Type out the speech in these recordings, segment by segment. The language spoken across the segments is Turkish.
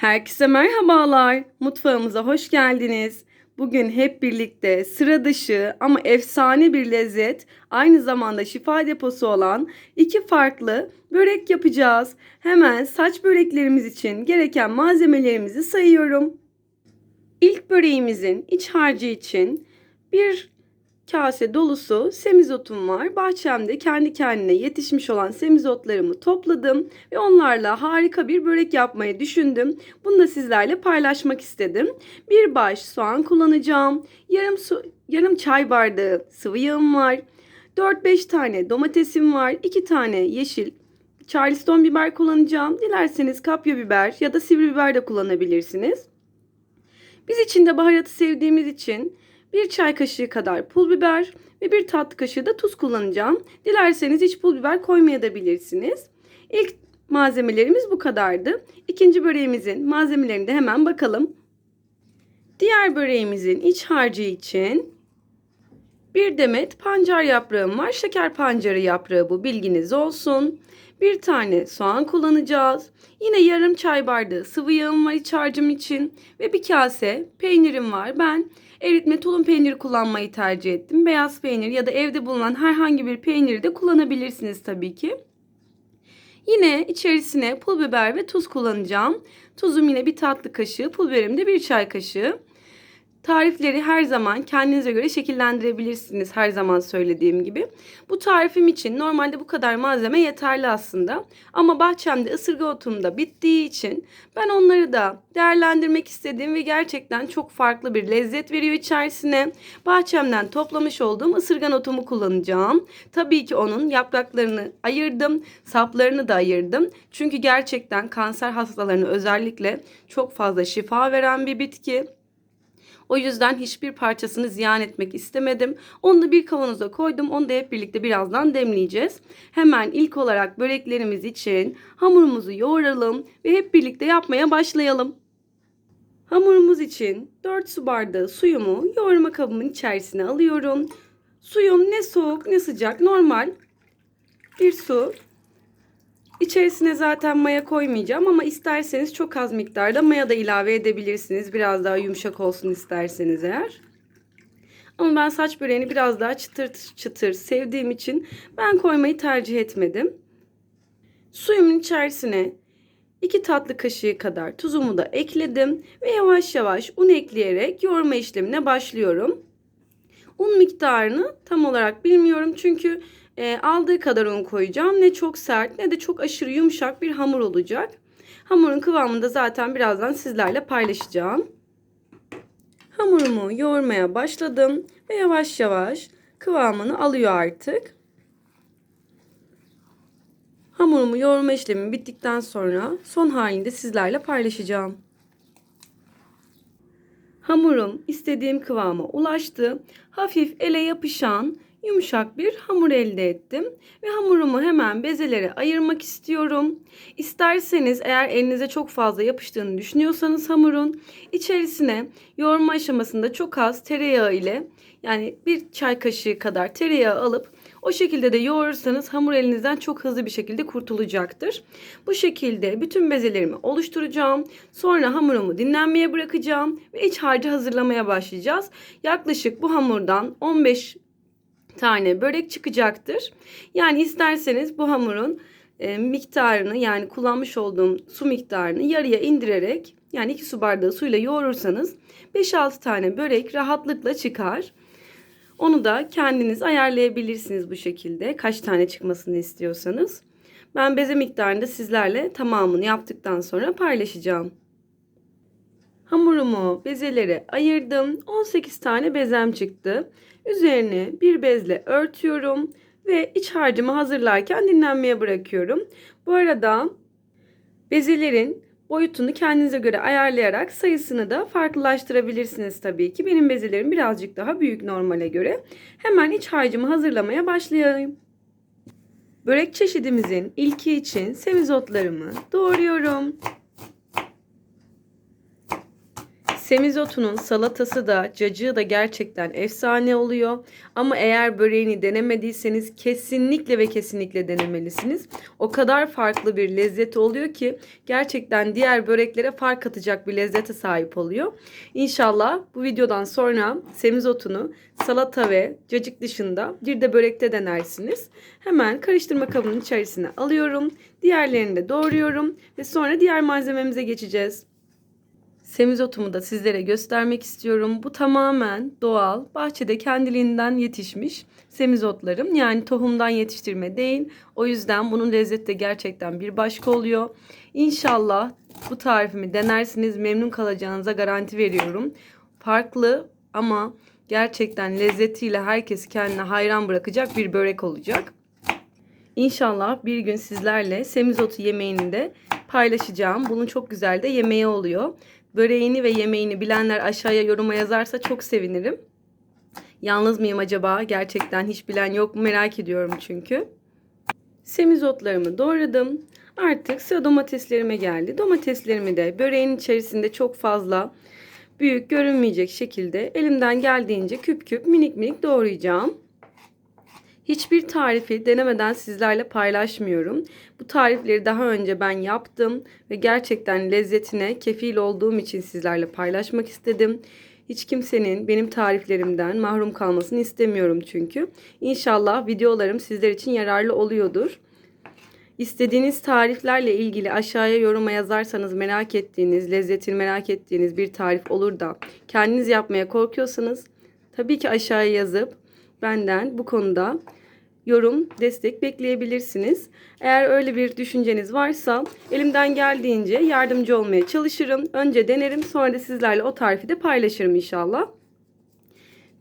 Herkese merhabalar. Mutfağımıza hoş geldiniz. Bugün hep birlikte sıra dışı ama efsane bir lezzet, aynı zamanda şifa deposu olan iki farklı börek yapacağız. Hemen saç böreklerimiz için gereken malzemelerimizi sayıyorum. İlk böreğimizin iç harcı için bir kase dolusu semizotum var. Bahçemde kendi kendine yetişmiş olan semizotlarımı topladım ve onlarla harika bir börek yapmayı düşündüm. Bunu da sizlerle paylaşmak istedim. Bir baş soğan kullanacağım. Yarım su, yarım çay bardağı sıvı yağım var. 4-5 tane domatesim var. 2 tane yeşil Charleston biber kullanacağım. Dilerseniz kapya biber ya da sivri biber de kullanabilirsiniz. Biz içinde baharatı sevdiğimiz için bir çay kaşığı kadar pul biber ve bir tatlı kaşığı da tuz kullanacağım. Dilerseniz hiç pul biber koymayabilirsiniz. İlk malzemelerimiz bu kadardı. İkinci böreğimizin malzemelerine de hemen bakalım. Diğer böreğimizin iç harcı için bir demet pancar yaprağım var. Şeker pancarı yaprağı bu bilginiz olsun. Bir tane soğan kullanacağız. Yine yarım çay bardağı sıvı yağım var iç harcım için. Ve bir kase peynirim var. Ben eritme tulum peyniri kullanmayı tercih ettim. Beyaz peynir ya da evde bulunan herhangi bir peyniri de kullanabilirsiniz tabii ki. Yine içerisine pul biber ve tuz kullanacağım. Tuzum yine bir tatlı kaşığı, pul biberim de bir çay kaşığı. Tarifleri her zaman kendinize göre şekillendirebilirsiniz her zaman söylediğim gibi. Bu tarifim için normalde bu kadar malzeme yeterli aslında. Ama bahçemde ısırga otum da bittiği için ben onları da değerlendirmek istedim ve gerçekten çok farklı bir lezzet veriyor içerisine. Bahçemden toplamış olduğum ısırgan otumu kullanacağım. Tabii ki onun yapraklarını ayırdım, saplarını da ayırdım. Çünkü gerçekten kanser hastalarına özellikle çok fazla şifa veren bir bitki. O yüzden hiçbir parçasını ziyan etmek istemedim. Onu da bir kavanoza koydum. Onu da hep birlikte birazdan demleyeceğiz. Hemen ilk olarak böreklerimiz için hamurumuzu yoğuralım ve hep birlikte yapmaya başlayalım. Hamurumuz için 4 su bardağı suyumu yoğurma kabımın içerisine alıyorum. Suyum ne soğuk ne sıcak normal bir su. İçerisine zaten maya koymayacağım ama isterseniz çok az miktarda maya da ilave edebilirsiniz. Biraz daha yumuşak olsun isterseniz eğer. Ama ben saç böreğini biraz daha çıtır çıtır sevdiğim için ben koymayı tercih etmedim. Suyumun içerisine 2 tatlı kaşığı kadar tuzumu da ekledim ve yavaş yavaş un ekleyerek yoğurma işlemine başlıyorum. Un miktarını tam olarak bilmiyorum çünkü e, aldığı kadar un koyacağım. Ne çok sert ne de çok aşırı yumuşak bir hamur olacak. Hamurun kıvamını da zaten birazdan sizlerle paylaşacağım. Hamurumu yoğurmaya başladım ve yavaş yavaş kıvamını alıyor artık. Hamurumu yoğurma işlemi bittikten sonra son halinde sizlerle paylaşacağım. Hamurum istediğim kıvama ulaştı. Hafif ele yapışan yumuşak bir hamur elde ettim. Ve hamurumu hemen bezelere ayırmak istiyorum. İsterseniz eğer elinize çok fazla yapıştığını düşünüyorsanız hamurun içerisine yoğurma aşamasında çok az tereyağı ile yani bir çay kaşığı kadar tereyağı alıp o şekilde de yoğurursanız hamur elinizden çok hızlı bir şekilde kurtulacaktır. Bu şekilde bütün bezelerimi oluşturacağım. Sonra hamurumu dinlenmeye bırakacağım ve iç harcı hazırlamaya başlayacağız. Yaklaşık bu hamurdan 15 tane börek çıkacaktır. Yani isterseniz bu hamurun e, miktarını yani kullanmış olduğum su miktarını yarıya indirerek yani 2 su bardağı suyla yoğurursanız 5-6 tane börek rahatlıkla çıkar. Onu da kendiniz ayarlayabilirsiniz bu şekilde. Kaç tane çıkmasını istiyorsanız. Ben beze miktarını da sizlerle tamamını yaptıktan sonra paylaşacağım. Hamurumu bezelere ayırdım. 18 tane bezem çıktı. Üzerine bir bezle örtüyorum ve iç harcımı hazırlarken dinlenmeye bırakıyorum. Bu arada bezelerin boyutunu kendinize göre ayarlayarak sayısını da farklılaştırabilirsiniz tabii ki. Benim bezelerim birazcık daha büyük normale göre. Hemen iç harcımı hazırlamaya başlayayım. Börek çeşidimizin ilki için semizotlarımı doğruyorum. Semizotunun salatası da cacığı da gerçekten efsane oluyor. Ama eğer böreğini denemediyseniz kesinlikle ve kesinlikle denemelisiniz. O kadar farklı bir lezzeti oluyor ki gerçekten diğer böreklere fark atacak bir lezzete sahip oluyor. İnşallah bu videodan sonra semizotunu salata ve cacık dışında bir de börekte denersiniz. Hemen karıştırma kabının içerisine alıyorum. Diğerlerini de doğruyorum ve sonra diğer malzememize geçeceğiz. Semizotumu da sizlere göstermek istiyorum. Bu tamamen doğal, bahçede kendiliğinden yetişmiş semizotlarım. Yani tohumdan yetiştirme değil. O yüzden bunun lezzeti de gerçekten bir başka oluyor. İnşallah bu tarifimi denersiniz, memnun kalacağınıza garanti veriyorum. Farklı ama gerçekten lezzetiyle herkesi kendine hayran bırakacak bir börek olacak. İnşallah bir gün sizlerle semizotu yemeğini de paylaşacağım. Bunun çok güzel de yemeği oluyor. Böreğini ve yemeğini bilenler aşağıya yoruma yazarsa çok sevinirim. Yalnız mıyım acaba? Gerçekten hiç bilen yok mu merak ediyorum çünkü. Semizotlarımı doğradım. Artık sıra domateslerime geldi. Domateslerimi de böreğin içerisinde çok fazla büyük görünmeyecek şekilde elimden geldiğince küp küp minik minik doğrayacağım. Hiçbir tarifi denemeden sizlerle paylaşmıyorum. Bu tarifleri daha önce ben yaptım ve gerçekten lezzetine kefil olduğum için sizlerle paylaşmak istedim. Hiç kimsenin benim tariflerimden mahrum kalmasını istemiyorum çünkü. İnşallah videolarım sizler için yararlı oluyordur. İstediğiniz tariflerle ilgili aşağıya yoruma yazarsanız merak ettiğiniz, lezzetini merak ettiğiniz bir tarif olur da kendiniz yapmaya korkuyorsanız tabii ki aşağıya yazıp benden bu konuda yorum, destek bekleyebilirsiniz. Eğer öyle bir düşünceniz varsa elimden geldiğince yardımcı olmaya çalışırım. Önce denerim sonra da sizlerle o tarifi de paylaşırım inşallah.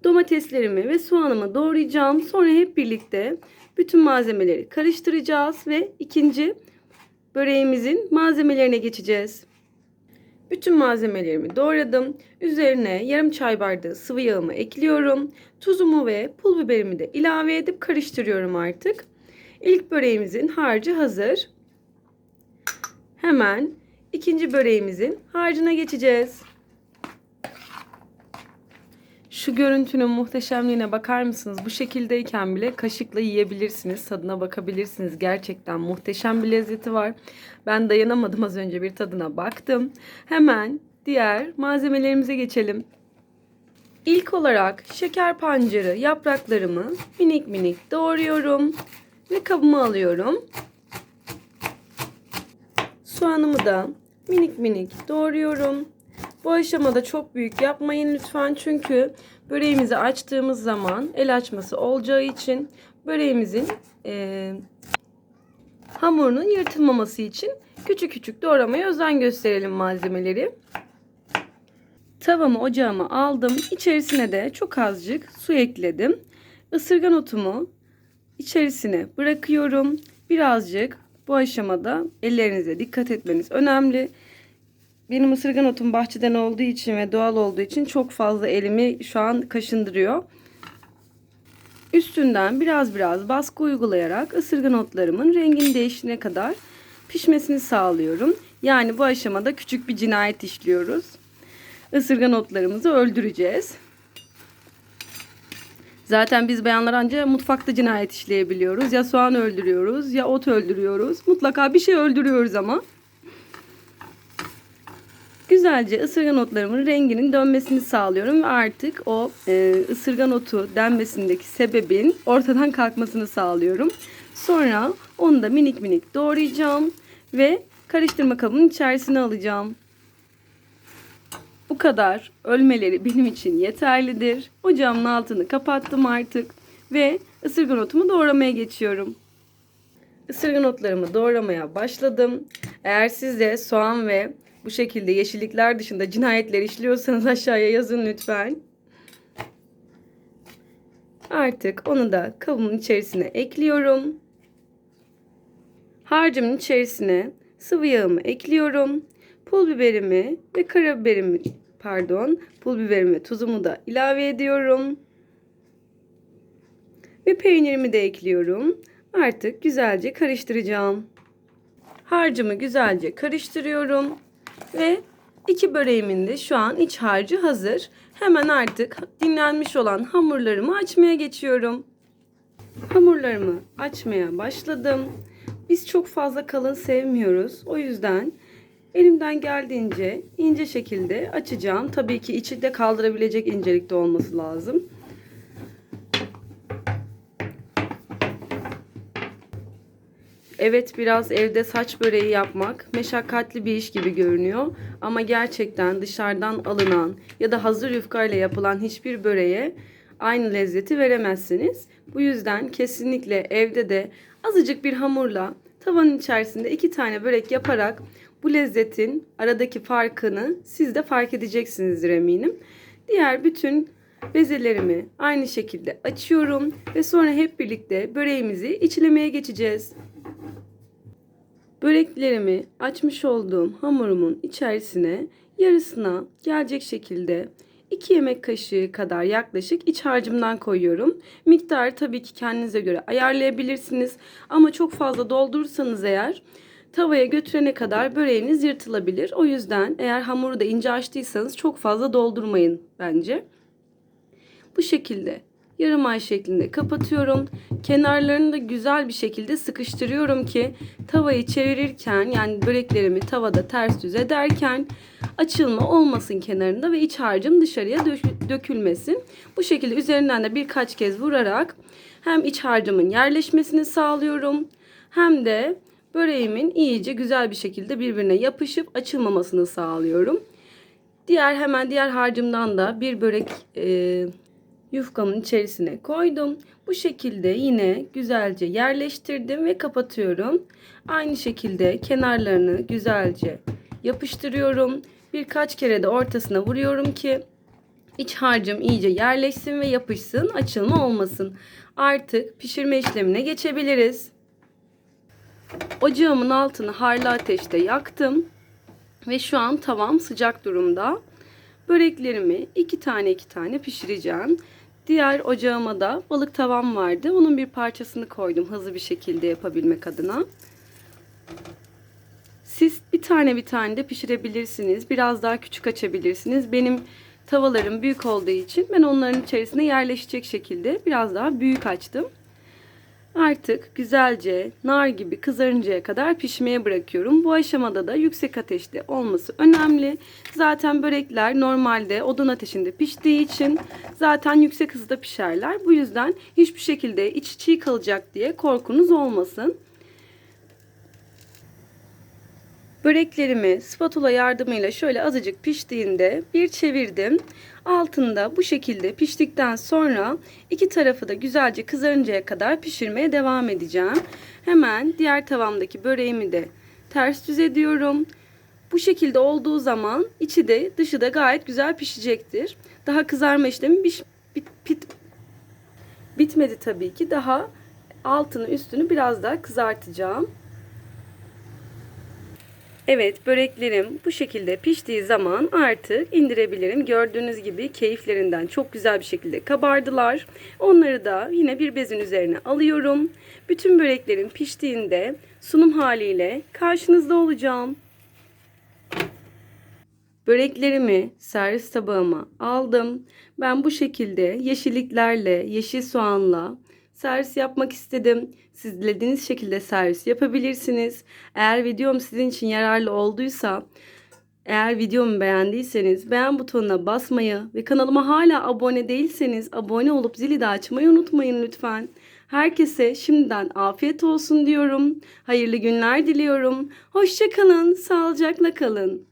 Domateslerimi ve soğanımı doğrayacağım. Sonra hep birlikte bütün malzemeleri karıştıracağız ve ikinci böreğimizin malzemelerine geçeceğiz. Bütün malzemelerimi doğradım. Üzerine yarım çay bardağı sıvı yağımı ekliyorum. Tuzumu ve pul biberimi de ilave edip karıştırıyorum artık. İlk böreğimizin harcı hazır. Hemen ikinci böreğimizin harcına geçeceğiz. Şu görüntünün muhteşemliğine bakar mısınız? Bu şekildeyken bile kaşıkla yiyebilirsiniz. Tadına bakabilirsiniz. Gerçekten muhteşem bir lezzeti var. Ben dayanamadım az önce bir tadına baktım. Hemen diğer malzemelerimize geçelim. İlk olarak şeker pancarı yapraklarımı minik minik doğruyorum ve kabıma alıyorum. Soğanımı da minik minik doğruyorum. Bu aşamada çok büyük yapmayın lütfen çünkü böreğimizi açtığımız zaman el açması olacağı için böreğimizin e, hamurunun yırtılmaması için küçük küçük doğramaya özen gösterelim malzemeleri. Tavamı ocağıma aldım. İçerisine de çok azıcık su ekledim. Isırgan otumu içerisine bırakıyorum. Birazcık bu aşamada ellerinize dikkat etmeniz önemli. Benim ısırgan otum bahçeden olduğu için ve doğal olduğu için çok fazla elimi şu an kaşındırıyor. Üstünden biraz biraz baskı uygulayarak ısırgan otlarımın rengini değişene kadar pişmesini sağlıyorum. Yani bu aşamada küçük bir cinayet işliyoruz. Isırgan otlarımızı öldüreceğiz. Zaten biz bayanlar ancak mutfakta cinayet işleyebiliyoruz. Ya soğan öldürüyoruz ya ot öldürüyoruz. Mutlaka bir şey öldürüyoruz ama. Güzelce ısırgan otlarımın renginin dönmesini sağlıyorum ve artık o e, ısırgan otu denmesindeki sebebin ortadan kalkmasını sağlıyorum. Sonra onu da minik minik doğrayacağım ve karıştırma kabının içerisine alacağım. Bu kadar ölmeleri benim için yeterlidir. Ocağımın altını kapattım artık ve ısırgan otumu doğramaya geçiyorum. Isırgan otlarımı doğramaya başladım. Eğer siz de soğan ve bu şekilde yeşillikler dışında cinayetler işliyorsanız aşağıya yazın lütfen. Artık onu da kabımın içerisine ekliyorum. Harcımın içerisine sıvı yağımı ekliyorum. Pul biberimi ve karabiberimi pardon pul biberimi tuzumu da ilave ediyorum. Ve peynirimi de ekliyorum. Artık güzelce karıştıracağım. Harcımı güzelce karıştırıyorum. Ve İki böreğimin de şu an iç harcı hazır. Hemen artık dinlenmiş olan hamurlarımı açmaya geçiyorum. Hamurlarımı açmaya başladım. Biz çok fazla kalın sevmiyoruz. O yüzden elimden geldiğince ince şekilde açacağım. Tabii ki içi de kaldırabilecek incelikte olması lazım. Evet biraz evde saç böreği yapmak meşakkatli bir iş gibi görünüyor. Ama gerçekten dışarıdan alınan ya da hazır yufkayla yapılan hiçbir böreğe aynı lezzeti veremezsiniz. Bu yüzden kesinlikle evde de azıcık bir hamurla tavanın içerisinde iki tane börek yaparak bu lezzetin aradaki farkını siz de fark edeceksinizdir eminim. Diğer bütün bezelerimi aynı şekilde açıyorum ve sonra hep birlikte böreğimizi içlemeye geçeceğiz. Böreklerimi açmış olduğum hamurumun içerisine yarısına gelecek şekilde 2 yemek kaşığı kadar yaklaşık iç harcımdan koyuyorum. Miktarı tabii ki kendinize göre ayarlayabilirsiniz. Ama çok fazla doldurursanız eğer tavaya götürene kadar böreğiniz yırtılabilir. O yüzden eğer hamuru da ince açtıysanız çok fazla doldurmayın bence. Bu şekilde yarım ay şeklinde kapatıyorum. Kenarlarını da güzel bir şekilde sıkıştırıyorum ki tavayı çevirirken yani böreklerimi tavada ters düz ederken açılma olmasın kenarında ve iç harcım dışarıya dökülmesin. Bu şekilde üzerinden de birkaç kez vurarak hem iç harcımın yerleşmesini sağlıyorum hem de böreğimin iyice güzel bir şekilde birbirine yapışıp açılmamasını sağlıyorum. Diğer hemen diğer harcımdan da bir börek e, yufkamın içerisine koydum. Bu şekilde yine güzelce yerleştirdim ve kapatıyorum. Aynı şekilde kenarlarını güzelce yapıştırıyorum. Birkaç kere de ortasına vuruyorum ki iç harcım iyice yerleşsin ve yapışsın, açılma olmasın. Artık pişirme işlemine geçebiliriz. Ocağımın altını harlı ateşte yaktım ve şu an tavam sıcak durumda. Böreklerimi iki tane iki tane pişireceğim. Diğer ocağıma da balık tavam vardı. Onun bir parçasını koydum hızlı bir şekilde yapabilmek adına. Siz bir tane bir tane de pişirebilirsiniz. Biraz daha küçük açabilirsiniz. Benim tavalarım büyük olduğu için ben onların içerisine yerleşecek şekilde biraz daha büyük açtım. Artık güzelce nar gibi kızarıncaya kadar pişmeye bırakıyorum. Bu aşamada da yüksek ateşte olması önemli. Zaten börekler normalde odun ateşinde piştiği için zaten yüksek hızda pişerler. Bu yüzden hiçbir şekilde içi çiğ kalacak diye korkunuz olmasın. Böreklerimi spatula yardımıyla şöyle azıcık piştiğinde bir çevirdim. Altında bu şekilde piştikten sonra iki tarafı da güzelce kızarıncaya kadar pişirmeye devam edeceğim. Hemen diğer tavamdaki böreğimi de ters düz ediyorum. Bu şekilde olduğu zaman içi de dışı da gayet güzel pişecektir. Daha kızarma işlemi bit, bit, bit, bitmedi tabii ki. Daha altını üstünü biraz daha kızartacağım. Evet böreklerim bu şekilde piştiği zaman artık indirebilirim. Gördüğünüz gibi keyiflerinden çok güzel bir şekilde kabardılar. Onları da yine bir bezin üzerine alıyorum. Bütün böreklerim piştiğinde sunum haliyle karşınızda olacağım. Böreklerimi servis tabağıma aldım. Ben bu şekilde yeşilliklerle, yeşil soğanla servis yapmak istedim. Siz dilediğiniz şekilde servis yapabilirsiniz. Eğer videom sizin için yararlı olduysa, eğer videomu beğendiyseniz beğen butonuna basmayı ve kanalıma hala abone değilseniz abone olup zili de açmayı unutmayın lütfen. Herkese şimdiden afiyet olsun diyorum. Hayırlı günler diliyorum. Hoşçakalın, sağlıcakla kalın.